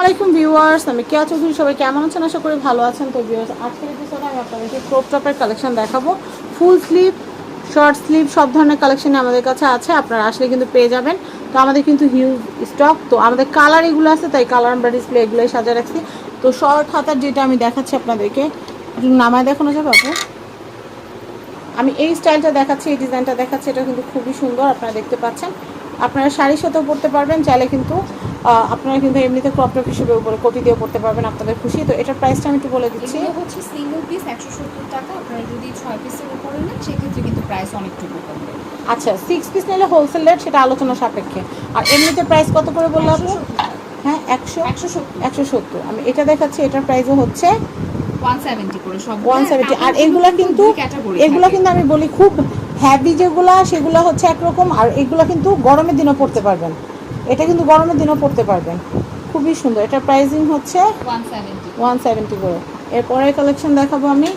আলাইকুম ভিউয়ার্স, আমি কেয়া চৌধুরী সবাই কেমন আছেন? আশা করি ভালো আছেন। তো ভিউয়ার্স, আজকের এপিসোডে আমি আপনাদেরকে ক্রপ টপের কালেকশন দেখাবো। ফুল স্লিভ শর্ট স্লিভ সব ধরনের কালেকশন আমাদের কাছে আছে। আপনারা আসলে কিন্তু পেয়ে যাবেন। তো আমাদের কিন্তু হিউজ স্টক তো আমাদের কালার এগুলো আছে, তাই কালার আমরা ডিসপ্লে এগুলোই সাজা রাখছি। তো শর্ট হাতার যেটা আমি দেখাচ্ছি আপনাদেরকে নামায় দেখানো যাবে আপু আমি এই স্টাইলটা দেখাচ্ছি, এই ডিজাইনটা দেখাচ্ছি, এটা কিন্তু খুবই সুন্দর, আপনারা দেখতে পাচ্ছেন। আপনারা শাড়ির সাথেও পরতে পারবেন চাইলে কিন্তু আপনারা কিন্তু এমনিতে ক্রপ টপ হিসেবে উপরে কোটি দিয়েও পড়তে পারবেন আপনাদের খুশি। তো এটার প্রাইসটা আমি একটু বলে দিচ্ছি। হচ্ছে সিঙ্গেল পিস একশো সত্তর টাকা। আপনারা যদি ছয় পিসের উপরে নেন সেক্ষেত্রে কিন্তু প্রাইস অনেকটুকু কমবে। আচ্ছা সিক্স পিস নিলে হোলসেল রেট সেটা আলোচনা সাপেক্ষে। আর এমনিতে প্রাইস কত করে বলল আপু হ্যাঁ একশো? একশো সত্তর। একশো সত্তর। আমি এটা দেখাচ্ছি এটার প্রাইসও হচ্ছে ওয়ান সেভেন্টি করে সব ওয়ান সেভেন্টি আর এগুলা কিন্তু এগুলা কিন্তু আমি বলি খুব হ্যাভি যেগুলা সেগুলো হচ্ছে একরকম আর এগুলা কিন্তু গরমের দিনও পড়তে পারবেন। এটা কিন্তু গরমের দিনও পড়তে পারবেন। খুবই সুন্দর। এটার প্রাইসিং হচ্ছে ওয়ান সেভেন্টি ওয়ান সেভেন্টি করে। এরপরের কালেকশন দেখাবো আমি।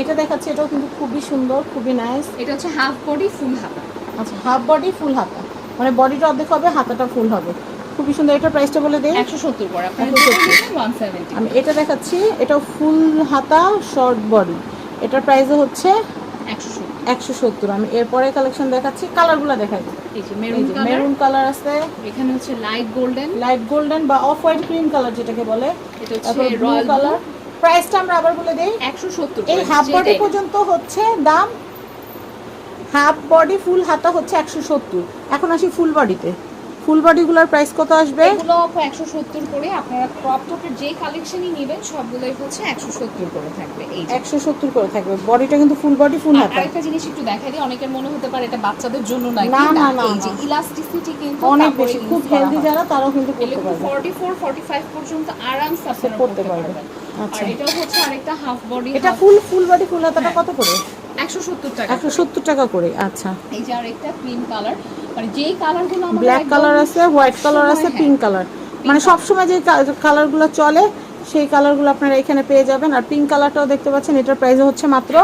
এটা দেখাচ্ছি এটাও কিন্তু খুবই সুন্দর খুবই নাইস এটা হচ্ছে হাফ বডি ফুল হাতা। আচ্ছা হাফ বডি ফুল হাতা। মানে বডিটা অর্ধেক হবে হাতাটা ফুল হবে। খুবই সুন্দর। এটার প্রাইসটা বলে দিই। একশো সত্তর করে। 170 আমি এটা দেখাচ্ছি। এটা ফুল হাতা শর্ট বডি এটার প্রাইসও হচ্ছে একশো সত্তর। আমি এরপরে কালেকশন দেখাচ্ছি। কালারগুলো দেখাই। মেরুন কালার আছে। এখানে হচ্ছে লাইট গোল্ডেন লাইট গোল্ডেন বা অফ হোয়াইট ক্রিম কালার যেটাকে বলে। এটা হচ্ছে ব্লু রয়্যাল কালার প্রাইসটা আমরা আবার বলে দেই। একশো সত্তর এই হাফ বডি পর্যন্ত হচ্ছে দাম। হাফ বডি ফুল হাতা হচ্ছে একশো সত্তর। এখন আসি ফুল বডিতে ফুল বডিগুলোর প্রাইস কত আসবে? এগুলো একশো সত্তর করে। আপনারা ক্রপ টপের যে কালেকশনই নেবেন সবগুলোই হচ্ছে একশো সত্তর করে থাকবে। এই যে। একশো সত্তর করে থাকবে। বডিটা কিন্তু ফুল বডি ফুল হাতা। আরেকটা জিনিস একটু দেখাই দিই অনেকের মনে হতে পারে এটা বাচ্চাদের জন্য নাকি না, না, না, এই যে ইলাস্টিসিটি কিন্তু অনেক বেশি খুব হেলদি যারা তারাও কিন্তু করতে এগুলো পারবে। 44 45 পর্যন্ত আরামসে আপনারা পড়তে পড়তে পারবে। পারবেন। আচ্ছা। আর এটাও হচ্ছে আরেকটা হাফ বডি এটা ফুল ফুল বডি ফুল হাতাটা কত করে? 170 টাকা একশো সত্তর টাকা করে আচ্ছা। এই যে আরেকটা ক্রিম কালার মানে যেই কালারগুলো আমাদের ব্ল্যাক কালার আছে হোয়াইট কালার আছে পিঙ্ক কালার মানে সবসময় যে কালারগুলো চলে সেই কালারগুলো আপনারা এখানে পেয়ে যাবেন। আর পিঙ্ক কালারটাও দেখতে পাচ্ছেন এটার প্রাইস হচ্ছে মাত্র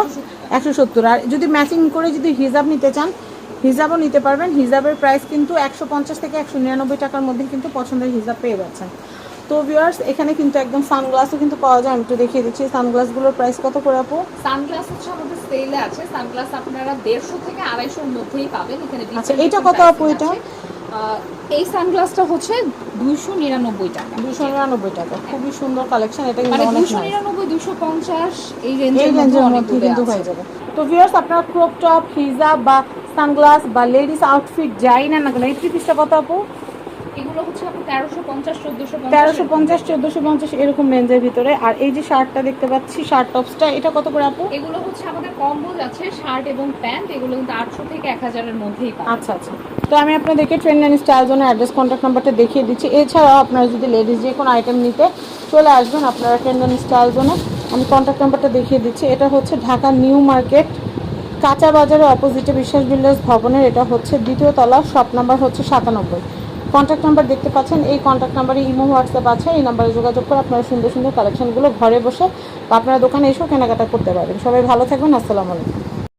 একশো সত্তর। আর যদি ম্যাচিং করে যদি হিজাব নিতে চান হিজাবও নিতে পারবেন। হিজাবের প্রাইস কিন্তু একশো পঞ্চাশ থেকে একশো নিরানব্বই টাকার মধ্যে কিন্তু পছন্দের হিজাব পেয়ে যাচ্ছেন। তো ভিউয়ার্স এখানে কিন্তু একদম সানগ্লাসও কিন্তু পাওয়া যায়। আমি একটু দেখিয়ে দিচ্ছি সানগ্লাসগুলোর প্রাইস কত করে আপু? সানগ্লাস হচ্ছে আমাদের সেলে আছে। সানগ্লাস আপনারা 150 থেকে 250 এর মধ্যেই পাবেন। এখানে আচ্ছা, different কত আপু এটা? এই সানগ্লাসটা হচ্ছে 299 টাকা। দুশো নিরানব্বই টাকা খুবই সুন্দর কালেকশন এটা কিন্তু মানে অনেক দুশো নিরানব্বই দুশো পঞ্চাশ এই রেঞ্জের মধ্যে মধ্যে কিন্তু হয়ে যাবে। তো ভিউয়ার্স আপনারা ক্রপ টপ হিজাব বা সানগ্লাস বা লেডিস আউটফিট যাই না না কেন এই থ্রি পিসটা কত আপু? এগুলো হচ্ছে আপনি এরকম। রেঞ্জের ভিতরে। আর এই যে শার্টটা দেখতে পাচ্ছি শার্ট টপসটা এটা কত করে আপু? এগুলো হচ্ছে আমাদের কম্বো আছে শার্ট এবং প্যান্ট এগুলো কিন্তু আটশো থেকে এক হাজারের মধ্যেই পাবেন। আচ্ছা আচ্ছা। তো আমি আপনাদেরকে অ্যান্ড স্টাইল অ্যাড্রেস কন্ট্যাক্ট নাম্বারটা দেখিয়ে দিচ্ছি। এছাড়াও আপনারা যদি লেডিস যে কোনো আইটেম নিতে চলে আসবেন আপনারা ট্রেন অ্যান্ড স্টাইল জন্য আমি কন্ট্যাক্ট নাম্বারটা দেখিয়ে দিচ্ছি। এটা হচ্ছে ঢাকা নিউ মার্কেট কাঁচা বাজারের অপোজিটে বিশ্বাস বিল্ডার্স ভবনের এটা হচ্ছে দ্বিতীয় তলা শপ নাম্বার হচ্ছে সাতানব্বই। কন্ট্যাক্ট নাম্বার দেখতে পাচ্ছেন। এই কন্ট্যাক্ট নাম্বারে ইমো হোয়াটসঅ্যাপ আছে। এই নাম্বারে যোগাযোগ করে আপনারা সুন্দর সুন্দর কালেকশনগুলো ঘরে বসে আপনারা দোকানে এসেও কেনাকাটা করতে পারবেন। সবাই ভালো থাকবেন। আসসালামু আলাইকুম।